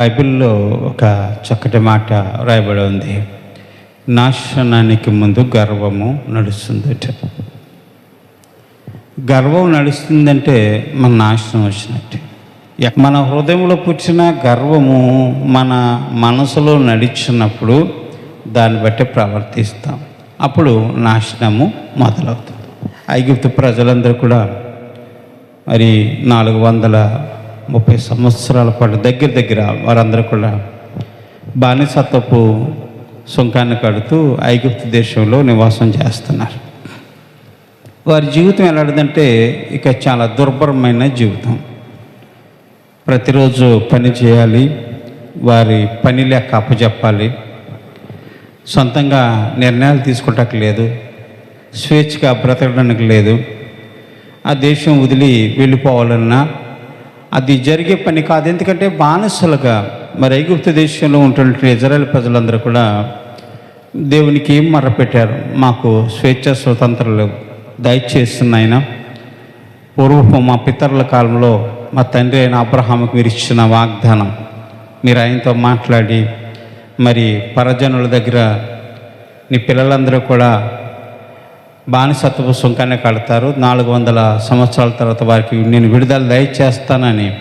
బైబిల్లో ఒక చక్కటి మాట రాయబడి ఉంది. నాశనానికి ముందు గర్వము నడుస్తుందట. గర్వం నడుస్తుందంటే మన నాశనం వచ్చినట్టే. మన హృదయంలో పుట్టిన గర్వము మన మనసులో నడిచినప్పుడు దాన్ని బట్టి ప్రవర్తిస్తాం. అప్పుడు నాశనము మొదలవుతుంది. ఐగుప్తు ప్రజలందరూ కూడా మరి నాలుగు వందల ముప్పై సంవత్సరాల పాటు దగ్గర దగ్గర వారందరూ కూడా బానిసత్వపు సుంకాన్ని కడుతూ ఐగుప్తు దేశంలో నివాసం చేస్తున్నారు. వారి జీవితం ఎలాంటిదంటే ఇక చాలా దుర్భరమైన జీవితం. ప్రతిరోజు పని చేయాలి వారి పని లెక్క అప్పచెప్పాలి సొంతంగా నిర్ణయాలు తీసుకోవటానికి లేదు స్వేచ్ఛగా బ్రతకడానికి లేదు. ఆ దేశం వదిలి వెళ్ళిపోవాలన్నా అది జరిగే పని కాదు. ఎందుకంటే బానిసలుగా మరి ఐగుప్త దేశంలో ఉంటున్నటువంటి ఇజ్రాయల్ ప్రజలందరూ కూడా దేవునికి ఏం మర్రపెట్టారు మాకు స్వేచ్ఛ స్వతంత్రాలు దయచేస్తున్న ఆయన. పూర్వపు మా పితరుల కాలంలో మా తండ్రి అయిన అబ్రహాముకు మీరు ఇచ్చిన వాగ్దానం. మీరు ఆయనతో మాట్లాడి మరి పరజనుల దగ్గర నీ పిల్లలందరూ కూడా బానిసత్వపు సుంకాన్ని కడతారు. నాలుగు వందల సంవత్సరాల తర్వాత వారికి నేను విడుదల దయచేస్తానని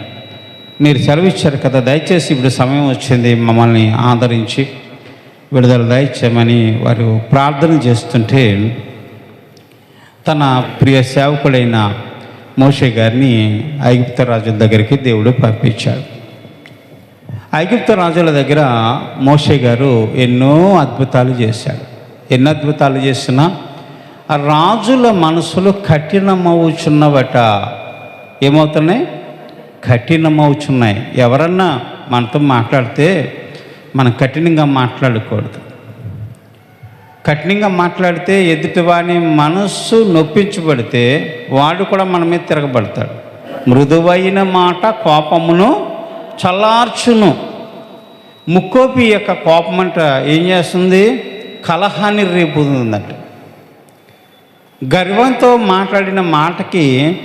మీరు సెలవిచ్చారు కదా. దయచేసి ఇప్పుడు సమయం వచ్చింది మమ్మల్ని ఆదరించి విడుదల దయచేయమని వారు ప్రార్థన చేస్తుంటే తన ప్రియ సేవకుడైన మోషే గారిని ఐగుప్త రాజుల దగ్గరికి దేవుడు పంపించాడు. ఐగుప్త రాజుల దగ్గర మోషే గారు ఎన్నో అద్భుతాలు చేశాడు ఎన్ని అద్భుతాలు చేసినా రాజుల మనసులు కఠినమవుచున్నవట. ఏమవుతున్నాయి? కఠినమవుచున్నాయి. ఎవరన్నా మనతో మాట్లాడితే మనం కఠినంగా మాట్లాడకూడదు. కఠినంగా మాట్లాడితే ఎదుటివాని మనస్సు నొప్పించబడితే వాడు కూడా మన మీద తిరగబడతాడు. మృదువైన మాట కోపమును చల్లార్చును. ముక్కోపి యొక్క కోపం అంట ఏం చేస్తుంది? కలహాన్ని రేపుతుందంట. గర్వంతో మాట్లాడిన మాటకి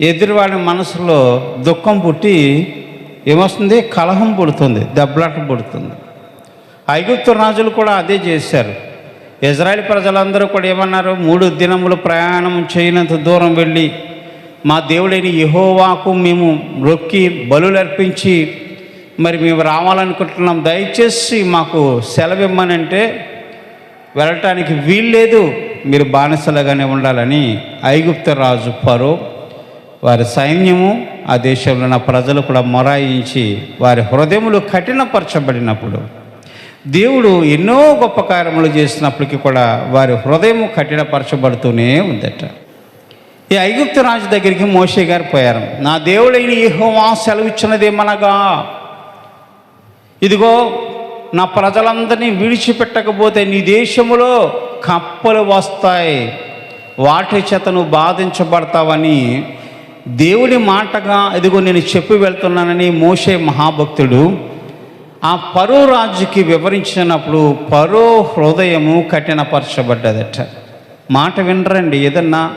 ఎదురువాడి మనసులో దుఃఖం పుట్టి ఏమొస్తుంది? కలహం పుడుతుంది దెబ్బలాట పుడుతుంది. ఐగుప్తు రాజులు కూడా అదే చేశారు. ఇజ్రాయెల్ ప్రజలందరూ కూడా ఏమన్నారు? మూడు దినములు ప్రయాణం చేయనంత దూరం వెళ్ళి మా దేవుడైన యహోవాకు మేము రొక్కి బలులు అర్పించి మరి మేము రావాలనుకుంటున్నాం. దయచేసి మాకు సెలవు ఇమ్మనంటే వెళ్ళటానికి వీల్లేదు. మీరు బానిసలుగానే ఉండాలని ఐగుప్త రాజు పరో వారి సైన్యము ఆ దేశంలో ఉన్న ప్రజలు కూడా మొరాయించి వారి హృదయములు కఠినపరచబడినప్పుడు దేవుడు ఎన్నో గొప్ప కార్యములు చేసినప్పటికీ కూడా వారి హృదయము కఠినపరచబడుతూనే ఉందట. ఈ ఐగుప్తు రాజు దగ్గరికి మోషే గారు పోయారు. నా దేవుడైన యెహోవా సెలవిచ్చినదేమనగా ఇదిగో నా ప్రజలందరినీ విడిచిపెట్టకపోతే నీ దేశములో కప్పలు వస్తాయి. వాటి చేత నువ్వు బాధించబడతావని దేవుడి మాటగా ఇదిగో నేను చెప్పి వెళ్తున్నానని మోషే మహాభక్తుడు ఆ పరో రాజుకి వివరించినప్పుడు పరో హృదయము కఠినపరచబడ్డదట. మాట వినరండి ఏదన్నా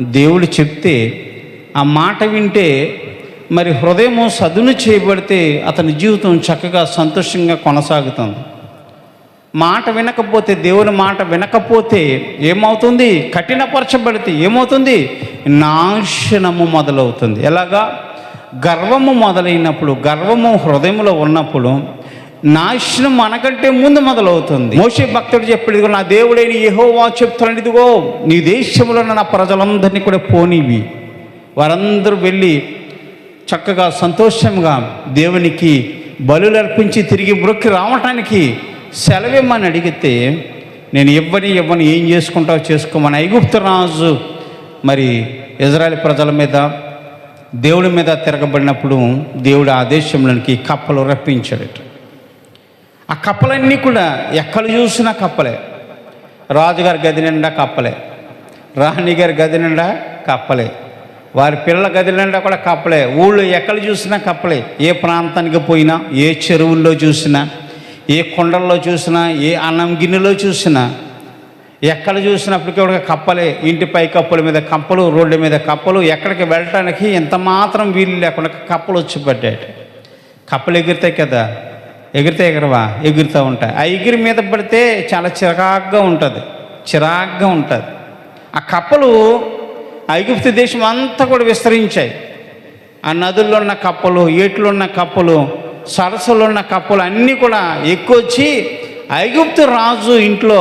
దేవుడు చెప్తే ఆ మాట వింటే మరి హృదయము సదును చేయబడితే అతని జీవితం చక్కగా సంతోషంగా కొనసాగుతుంది. మాట వినకపోతే దేవుని మాట వినకపోతే ఏమవుతుంది? కఠినపరచబడితే ఏమవుతుంది? నాశనము మొదలవుతుంది. ఎలాగా? గర్వము మొదలైనప్పుడు గర్వము హృదయంలో ఉన్నప్పుడు నాశనం మనకంటే ముందు మొదలవుతుంది. మోసే భక్తుడు చెప్పాడు ఇదిగో నా దేవుడైన యహోవా చెప్తున్నాడు ఇదిగో నీ దేశంలో ఉన్న నా ప్రజలందరినీ కూడా పోనివి. వారందరూ వెళ్ళి చక్కగా సంతోషంగా దేవునికి బలులు అర్పించి తిరిగి మృక్కి రావటానికి సెలవిమ్మని అడిగితే నేను ఇవ్వని ఇవ్వని ఏం చేసుకుంటావు చేసుకోమని ఐగుప్తు రాజు మరి ఇజ్రాయెల్ ప్రజల మీద దేవుడి మీద తిరగబడినప్పుడు దేవుడు ఆ దేశంలోనికి కప్పలు రప్పించాడట. ఆ కప్పలన్నీ కూడా ఎక్కడ చూసినా కప్పలే. రాజుగారి గది నిండా కప్పలే. రాణిగారి గది నిండా కప్పలే. వారి పిల్లల గది నిండా కూడా కప్పలే. ఊళ్ళో ఎక్కడ చూసినా కప్పలే. ఏ ప్రాంతానికి పోయినా ఏ చెరువుల్లో చూసినా ఏ కొండల్లో చూసినా ఏ అన్నం గిన్నెలో చూసినా ఎక్కడ చూసినప్పటికీ ఒక కప్పలే. ఇంటి పై కప్పుల మీద కప్పలు రోడ్డు మీద కప్పలు ఎక్కడికి వెళ్ళటానికి ఎంత మాత్రం వీలు లేకుండా కప్పలు వచ్చి పడ్డాయి. కప్పలు ఎగురుతాయి కదా ఎగిరితే ఎగరవా? ఎగురుతూ ఉంటాయి. ఆ ఎగిరి మీద పడితే చాలా చిరాగ్గా ఉంటుంది. చిరాగ్గా ఉంటుంది. ఆ కప్పలు ఐగుప్తు దేశం అంతా కూడా విస్తరించాయి. ఆ నదుల్లో ఉన్న కప్పలు ఏట్లో ఉన్న కప్పలు సరస్సులో ఉన్న కప్పలు అన్నీ కూడా ఎక్కువచ్చి ఐగుప్తు రాజు ఇంట్లో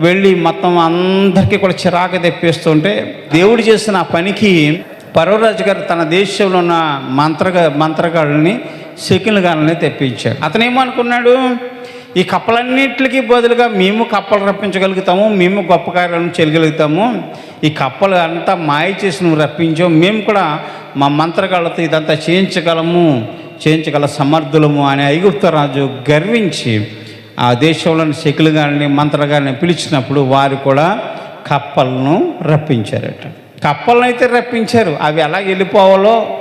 వెళ్ళి మొత్తం అందరికీ కూడా చిరాకు తెప్పిస్తుంటే దేవుడు చేసిన ఆ పనికి పర్వరాజు గారు తన దేశంలో ఉన్న మంత్రగా మంత్రగాళ్ళని శకుల గారిని తెప్పించాడు. అతనేమనుకున్నాడు ఈ కప్పలన్నిటికీ బదులుగా మేము కప్పలు రప్పించగలుగుతాము మేము గొప్ప కార్యాలను చేయగలుగుతాము ఈ కప్పలు అంతా మాయ చేసి నువ్వు రప్పించావు మేము కూడా మా మంత్రగాళ్ళతో ఇదంతా చేయించగలము చేయించగల సమర్థులము అని ఐగుప్త రాజు గర్వించి ఆ దేశంలోని శకులు గారిని మంత్రగారిని పిలిచినప్పుడు వారు కూడా కప్పలను రప్పించారట. కప్పలను అయితే రప్పించారు. అవి ఎలా వెళ్ళిపోవాలో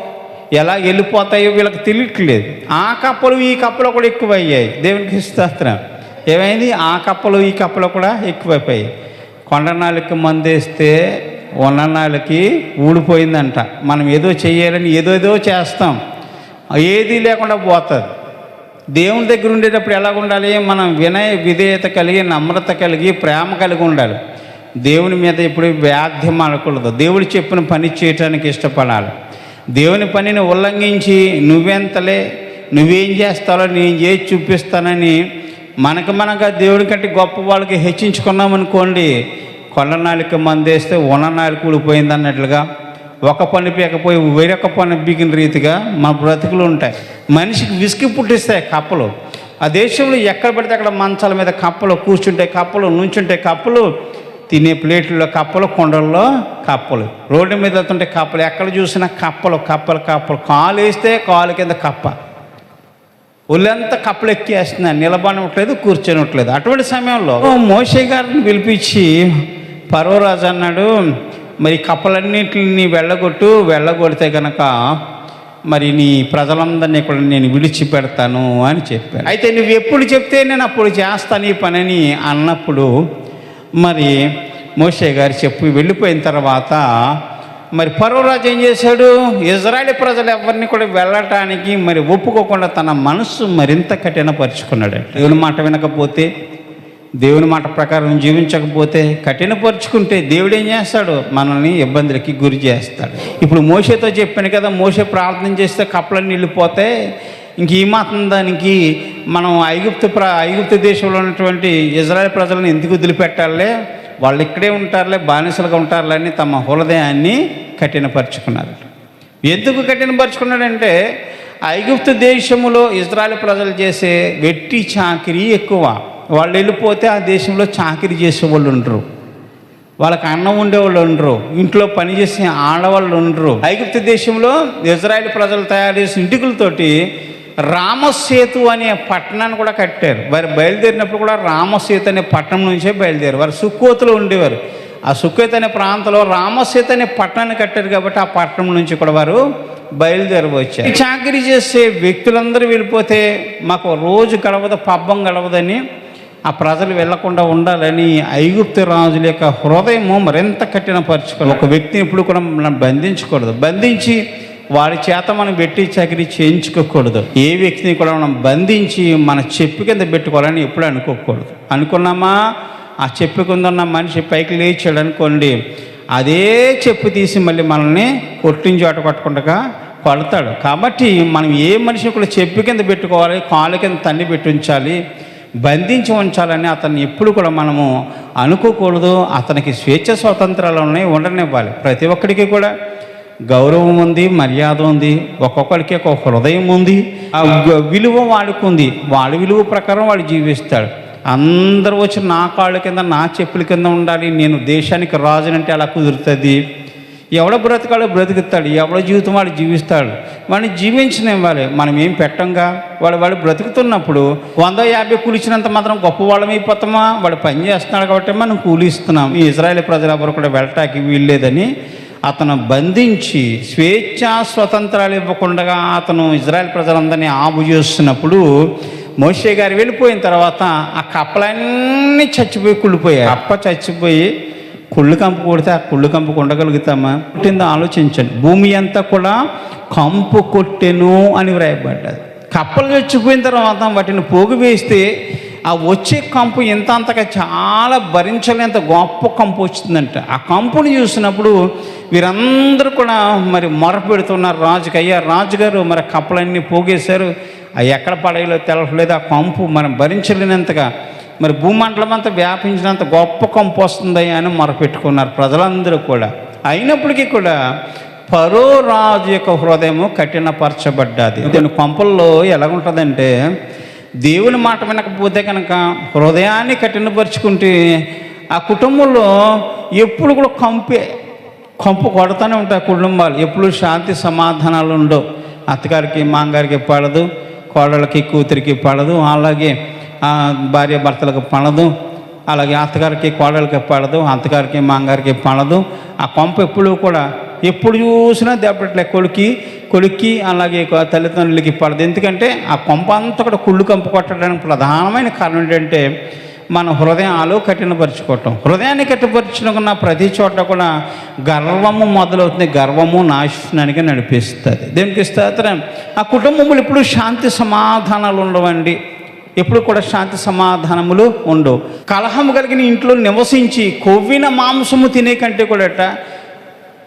ఎలా వెళ్ళిపోతాయో వీళ్ళకి తెలియట్లేదు. ఆ కప్పలు ఈ కప్పలు కూడా ఎక్కువయ్యాయి. దేవునికి స్తోత్రం. ఏమైంది? ఆ కప్పలు ఈ కప్పలు కూడా ఎక్కువైపోయాయి. కొండనాళ్ళకి మందేస్తే ఉన్న నాళ్ళకి ఊడిపోయిందంట. మనం ఏదో చేయాలని ఏదో ఏదో చేస్తాం. ఏదీ లేకుండా పోతుంది. దేవుని దగ్గర ఉండేటప్పుడు ఎలాగ ఉండాలి? మనం వినయ విధేయత కలిగి నమ్రత కలిగి ప్రేమ కలిగి ఉండాలి. దేవుని మీద ఎప్పుడు వ్యాధ్యం అనకూడదు దేవుడు చెప్పిన పని చేయటానికి ఇష్టపడాలి. దేవుని పనిని ఉల్లంఘించి నువ్వెంతలే నువ్వేం చేస్తావో నేను చేసి చూపిస్తానని మనకు మనగా దేవుడి కంటే గొప్ప వాళ్ళకి హెచ్చించుకున్నామనుకోండి కొండ నాలుక మందేస్తే ఉన్ననాలిక ఊడిపోయింది అన్నట్లుగా ఒక పని పీకపోయి వేరొక పని పీకిన రీతిగా మన బ్రతుకులు ఉంటాయి. మనిషికి విసికి పుట్టిస్తాయి కప్పలు. ఆ దేశంలో ఎక్కడ పడితే అక్కడ మంచాల మీద కప్పలు కూర్చుంటే కప్పలు నుంచుంటే కప్పలు తినే ప్లేట్లలో కప్పలు కొండల్లో కప్పలు. రోడ్డు మీద వెళ్తుంటే కప్పలు ఎక్కడ చూసినా కప్పలు కప్పలు కప్పలు. కాలు వేస్తే కాలు కింద కప్ప. ఒళ్ళంతా కప్పలు ఎక్కేస్తున్నాయి. నిలబడట్లేదు కూర్చొనట్లేదు. అటువంటి సమయంలో మోషే గారిని పిలిపించి పర్వరాజు అన్నాడు మరి కప్పలన్నింటిని వెళ్ళగొట్టు వెళ్ళగొడితే కనుక మరి నీ ప్రజలందరినీ కూడా నేను విడిచిపెడతాను అని చెప్పాను అయితే నువ్వు ఎప్పుడు చెప్తే నేను అప్పుడు చేస్తాను ఈ పనిని అన్నప్పుడు మరి మోషే గారు చెప్పి వెళ్ళిపోయిన తర్వాత మరి పర్వరాజు ఏం చేశాడు? ఇజ్రాయెల్ ప్రజలు ఎవరిని కూడా వెళ్ళటానికి మరి ఒప్పుకోకుండా తన మనస్సు మరింత కఠినపరుచుకున్నాడు దేవుని మాట వినకపోతే దేవుని మాట ప్రకారం జీవించకపోతే కఠినపరుచుకుంటే దేవుడు ఏం చేస్తాడు? మనల్ని ఇబ్బందులకి గురి చేస్తాడు. ఇప్పుడు మోసతో చెప్పాను కదా మోసే ప్రార్థన చేస్తే కప్పలన్నీ వెళ్ళిపోతే ఇంక ఈ మాత్రం దానికి మనం ఐగుప్తు ప్ర ఐగుప్తు దేశంలో ఉన్నటువంటి ఇజ్రాయెల్ ప్రజలను ఎందుకు వదిలిపెట్టాలే? వాళ్ళు ఇక్కడే ఉంటారులే బానిసలుగా ఉంటారులే అని తమ హృదయాన్ని కఠినపరుచుకున్నారు. ఎందుకు కఠినపరుచుకున్నాడంటే ఐగుప్తు దేశములో ఇజ్రాయెల్ ప్రజలు చేసే వెట్టి చాకిరీ ఎక్కువ. వాళ్ళు వెళ్ళిపోతే ఆ దేశంలో చాకిరీ చేసేవాళ్ళు ఉండరు. వాళ్ళకి అన్నం ఉండేవాళ్ళు ఉండరు. ఇంట్లో పనిచేసే ఆడవాళ్ళు ఉండరు. ఐగుప్తు దేశంలో ఇజ్రాయెల్ ప్రజలు తయారు చేసిన ఇంటికలతోటి రామసేతు అనే పట్టణాన్ని కూడా కట్టారు. వారు బయలుదేరినప్పుడు కూడా రామసేతు అనే పట్టణం నుంచే బయలుదేరు వారు సుక్కోతులో ఉండేవారు. ఆ సుక్కోత్ అనే ప్రాంతంలో రామసేతు అనే పట్టణాన్ని కట్టారు కాబట్టి ఆ పట్టణం నుంచి కూడా వారు బయలుదేరవచ్చారు చాకరీ చేసే వ్యక్తులందరూ వెళ్ళిపోతే మాకు రోజు గడవదు పబ్బం గడవదని ఆ ప్రజలు వెళ్ళకుండా ఉండాలని ఐగుప్తు రాజుల యొక్క హృదయము మరింత కఠినపరచుకోవాలి ఒక వ్యక్తిని ఇప్పుడు కూడా మనం బంధించకూడదు. బంధించి వారి చేత మనం పెట్టి చకిరి చేయించుకోకూడదు. ఏ వ్యక్తిని కూడా మనం బంధించి మన చెప్పు కింద పెట్టుకోవాలని ఎప్పుడు అనుకోకూడదు. అనుకున్నామా? ఆ చెప్పు కింద ఉన్న మనిషి పైకి లేచాడు అనుకోండి అదే చెప్పు తీసి మళ్ళీ మనల్ని కొట్టిన కొట్టకుండా కొడతాడు. కాబట్టి మనం ఏ మనిషిని కూడా చెప్పు కింద పెట్టుకోవాలి కాళ్ళ కింద తన్ని పెట్టించాలి ఉంచాలి బంధించి ఉంచాలని అతన్ని ఎప్పుడు కూడా మనము అనుకోకూడదు. అతనికి స్వేచ్ఛ స్వాతంత్రాలు ఉన్నాయి ఉండనివ్వాలి. ప్రతి ఒక్కడికి కూడా గౌరవం ఉంది మర్యాద ఉంది. ఒక్కొక్కడికి ఒక హృదయం ఉంది. ఆ విలువ వాడికి ఉంది. వాడి విలువ ప్రకారం వాడు జీవిస్తాడు. అందరూ వచ్చి నా కాళ్ళ కింద నా చెప్పుల కింద ఉండాలి. నేను దేశానికి రాజునంటే అలా కుదురుతుంది. ఎవడ బ్రతకాడో బ్రతుకుతాడు? ఎవడ జీవితం వాడు జీవిస్తాడు? వాడిని జీవించనివ్వాలి మనం ఏం పెట్టంగా? వాడు వాడు బ్రతుకుతున్నప్పుడు వంద యాభై కూలిచ్చినంత మాత్రం గొప్ప వాళ్ళమైపోతామా వాడు పని చేస్తున్నాడు కాబట్టి మనం కూలిస్తున్నాం. ఈ ఇజ్రాయెల్ ప్రజలు ఎవరు కూడా వెళ్ళటానికి వీల్లేదని అతను బంధించి స్వేచ్ఛా స్వతంత్రాలు ఇవ్వకుండా అతను ఇజ్రాయెల్ ప్రజలందరినీ ఆపు చేస్తున్నప్పుడు మోషే గారు వెళ్ళిపోయిన తర్వాత ఆ కప్పలన్నీ చచ్చిపోయి కుళ్ళిపోయాయి. అప్ప చచ్చిపోయి కుళ్ళు కంపు కొడితే ఆ కుళ్ళు కంపు ఉండగలుగుతామా పుట్టిందో ఆలోచించండి. భూమి అంతా కూడా కంపు కొట్టెను అని వ్రాయబడ్డది. కప్పలు చచ్చిపోయిన తర్వాత వాటిని పోగు వేస్తే ఆ వచ్చే కంపు ఇంత అంతగా చాలా భరించలేంత గొప్ప కంపు వచ్చిందంట. ఆ కంపుని చూసినప్పుడు వీరందరూ కూడా మరి మొర పెడుతున్నారు. రాజుకి అయ్యా రాజుగారు మరి కప్పలన్నీ పోగేశారు. అవి ఎక్కడ పడేయలో తెలవట్లేదు. ఆ కంపు మనం భరించలేనంతగా మరి భూమండలం అంతా వ్యాపించినంత గొప్ప కంపు వస్తుంది అని మొరపెట్టుకున్నారు ప్రజలందరూ కూడా. అయినప్పటికీ కూడా పరో రాజు యొక్క హృదయము కఠినపరచబడ్డది. దీని కొంపల్లో ఎలాగుంటుందంటే దేవుని మాట వినకపోతే కనుక హృదయాన్ని కఠినపరుచుకుంటే ఆ కుటుంబంలో ఎప్పుడు కూడా కంపే కంపు కొడతానే ఉంటాయి కుటుంబాలు. ఎప్పుడు శాంతి సమాధానాలు ఉండవు. అత్తగారికి మాంగారికి పడదు. కోడళ్ళకి కూతురికి పడదు. అలాగే భార్య భర్తలకు పడదు అలాగే అత్తగారికి కోడలికి పడదు అత్తగారికి మాంగారికి పడదు ఆ కొంప ఎప్పుడు కూడా ఎప్పుడు చూసినా దెబ్బట్లే కొడుకి కొడుక్కి అలాగే తల్లిదండ్రులకి పడదు. ఎందుకంటే ఆ కొంప అంతా కూడా కుళ్ళు కంపు కొట్టడానికి ప్రధానమైన కారణం ఏంటంటే మన హృదయాలు కఠినపరుచుకోవటం. హృదయాన్ని కట్టిపరుచుకున్న ప్రతి చోట కూడా గర్వము మొదలవుతుంది. గర్వము నాశనానికి నడిపిస్తుంది. దేనికి స్తోత్రం? ఆ కుటుంబములు ఇప్పుడు శాంతి సమాధానాలు ఉండవండి. ఎప్పుడు కూడా శాంతి సమాధానములు ఉండవు కలహము కలిగిన ఇంట్లో నివసించి కొవ్విన మాంసము తినే కంటే కూడా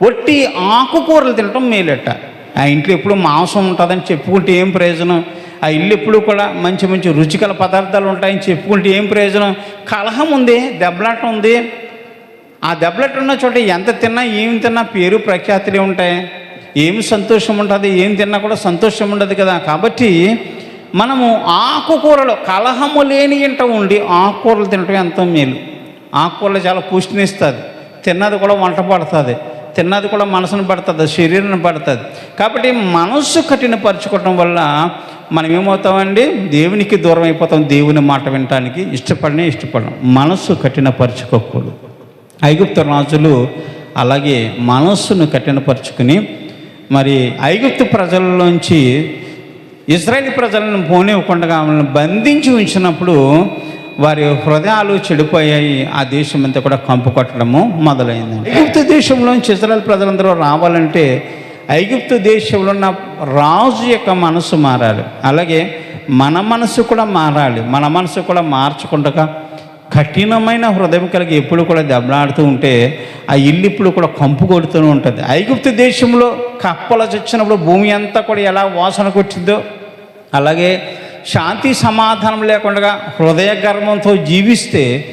ఒట్టి ఆకుకూరలు తినటం మేలట. ఆ ఇంట్లో ఎప్పుడు మాంసం ఉంటుందని చెప్పుకుంటే ఏం ప్రయోజనం? ఆ ఇల్లు ఎప్పుడు కూడా మంచి మంచి రుచికల పదార్థాలు ఉంటాయని చెప్పుకుంటే ఏం ప్రయోజనం? కలహం ఉంది దెబ్బలాట ఉంది. ఆ దెబ్బలాట ఉన్న చోట ఎంత తిన్నా ఏం తిన్నా పేరు ప్రఖ్యాతులే ఉంటాయి. ఏమి సంతోషం ఉంటుంది ఏం తిన్నా కూడా సంతోషం ఉండదు కదా. కాబట్టి మనము ఆకుకూరలు కలహము లేని ఇంట ఉండి ఆకుకూరలు తినటం ఎంతో మేలు. ఆకుకూరలు చాలా పుష్టినిస్తుంది. తిన్నది కూడా వంట పడుతుంది. తిన్నది కూడా మనసును పడుతుంది శరీరాన్ని పడుతుంది. కాబట్టి మనస్సు కఠినపరచుకోవటం వల్ల మనం ఏమవుతామండి? దేవునికి దూరం అయిపోతాం. దేవుని మాట వినటానికి ఇష్టపడనే ఇష్టపడడం. మనస్సు కఠినపరచుకోకూడదు. ఐగుప్తు రాజులు అలాగే మనస్సును కఠినపరుచుకుని మరి ఐగుప్తు ప్రజల్లోంచి ఇజ్రాయేల్ ప్రజలను పోనివ్వకుండా వాళ్ళని బంధించి ఉంచినప్పుడు వారి హృదయాలు చెడిపోయాయి. ఆ దేశం అంతా కూడా కంపు కొట్టడము మొదలైంది ఐగుప్తు దేశంలోంచి ఇజ్రాయెల్ ప్రజలందరూ రావాలంటే ఐగుప్తు దేశంలో ఉన్న రాజు యొక్క మనసు మారాలి. అలాగే మన మనసు కూడా మారాలి. మన మనసు కూడా మార్చకుండా కఠినమైన హృదయం కలిగి ఎప్పుడు కూడా దెబ్బలాడుతూ ఉంటే ఆ ఇల్లు ఇప్పుడు కూడా కంపు కొడుతూనే ఉంటుంది. ఐగుప్తు దేశంలో కప్పల చచ్చినప్పుడు భూమి అంతా కూడా ఎలా వాసన కొట్టిందో అలాగే శాంతి సమాధానం లేకుండా హృదయ గర్వంతో జీవిస్తే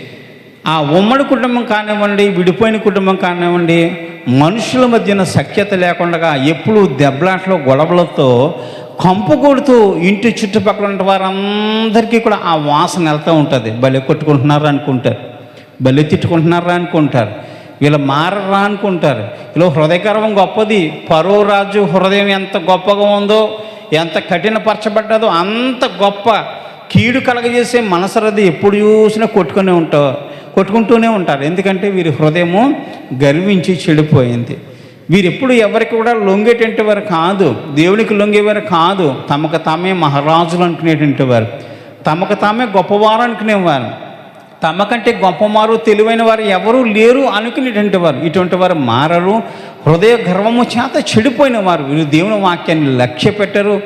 ఆ ఉమ్మడి కుటుంబం కానివ్వండి విడిపోయిన కుటుంబం కానివ్వండి మనుషుల మధ్యన సఖ్యత లేకుండా ఎప్పుడు దెబ్బలాట్లో గొడవలతో కంపు కొడుతూ ఇంటి చుట్టుపక్కల ఉన్న వారందరికీ కూడా ఆ వాసన వెళ్తూ ఉంటుంది. భలే కొట్టుకుంటున్నారా అనుకుంటారు. భలే తిట్టుకుంటున్నారా అనుకుంటారు. వీళ్ళు మారరా అనుకుంటారు. ఇలా హృదయకరం గొప్పది. పరో రాజు హృదయం ఎంత గొప్పగా ఉందో ఎంత కఠినపరచబడ్డదో అంత గొప్ప కీడు కలగజేసే మనసరది ఎప్పుడు చూసినా కొట్టుకునే ఉంటావు కొట్టుకుంటూనే ఉంటారు. ఎందుకంటే వీరి హృదయము గర్వించి చెడిపోయింది. వీరెప్పుడు ఎవరికి కూడా లొంగేటంటి వారు కాదు. దేవునికి లొంగేవారు కాదు. తమకు తామే మహారాజులు అనుకునేటువంటి వారు. తమకు తామే గొప్పవారు అనుకునేవారు. తమకంటే గొప్పమారు తెలివైన వారు ఎవరూ లేరు అనుకునేటువంటి వారు. ఇటువంటి వారు మారరు. హృదయ గర్వము చేత చెడిపోయిన వారు. వీరు దేవుని వాక్యాన్ని లక్ష్య పెట్టరు.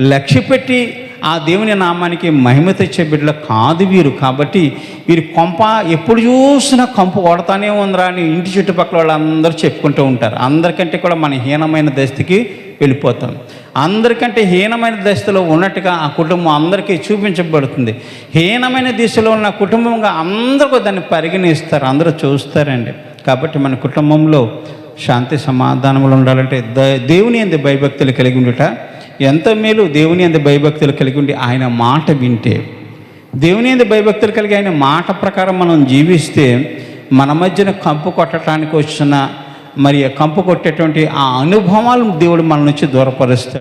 లక్ష్య పెట్టి ఆ దేవుని నామానికి మహిమ తెచ్చే బిడ్డలు కాదు వీరు. కాబట్టి వీరి కొంప ఎప్పుడు చూసినా కంపు కొడతానే ఉందిరా అని ఇంటి చుట్టుపక్కల వాళ్ళందరూ చెప్పుకుంటూ ఉంటారు. అందరికంటే కూడా మన హీనమైన దశకి వెళ్ళిపోతాం. అందరికంటే హీనమైన దశలో ఉన్నట్టుగా ఆ కుటుంబం అందరికీ చూపించబడుతుంది. హీనమైన దిశలో ఉన్న కుటుంబంగా అందరూ దాన్ని పరిగణిస్తారు అందరూ చూస్తారండి. కాబట్టి మన కుటుంబంలో శాంతి సమాధానములు ఉండాలంటే ద- దేవుని అంది భయభక్తులు కలిగి ఉండుట ఎంత మేలు దేవుని అంది భయభక్తులు కలిగి ఉండి ఆయన మాట వింటే. దేవుని అంది భయభక్తులు కలిగి ఆయన మాట ప్రకారం మనం జీవిస్తే మన మధ్యన కంపు కొట్టడానికి వచ్చిన మరి కంపు కొట్టేటువంటి ఆ అనుభవాలు దేవుడు మన నుంచి దూరపరుస్తాడు.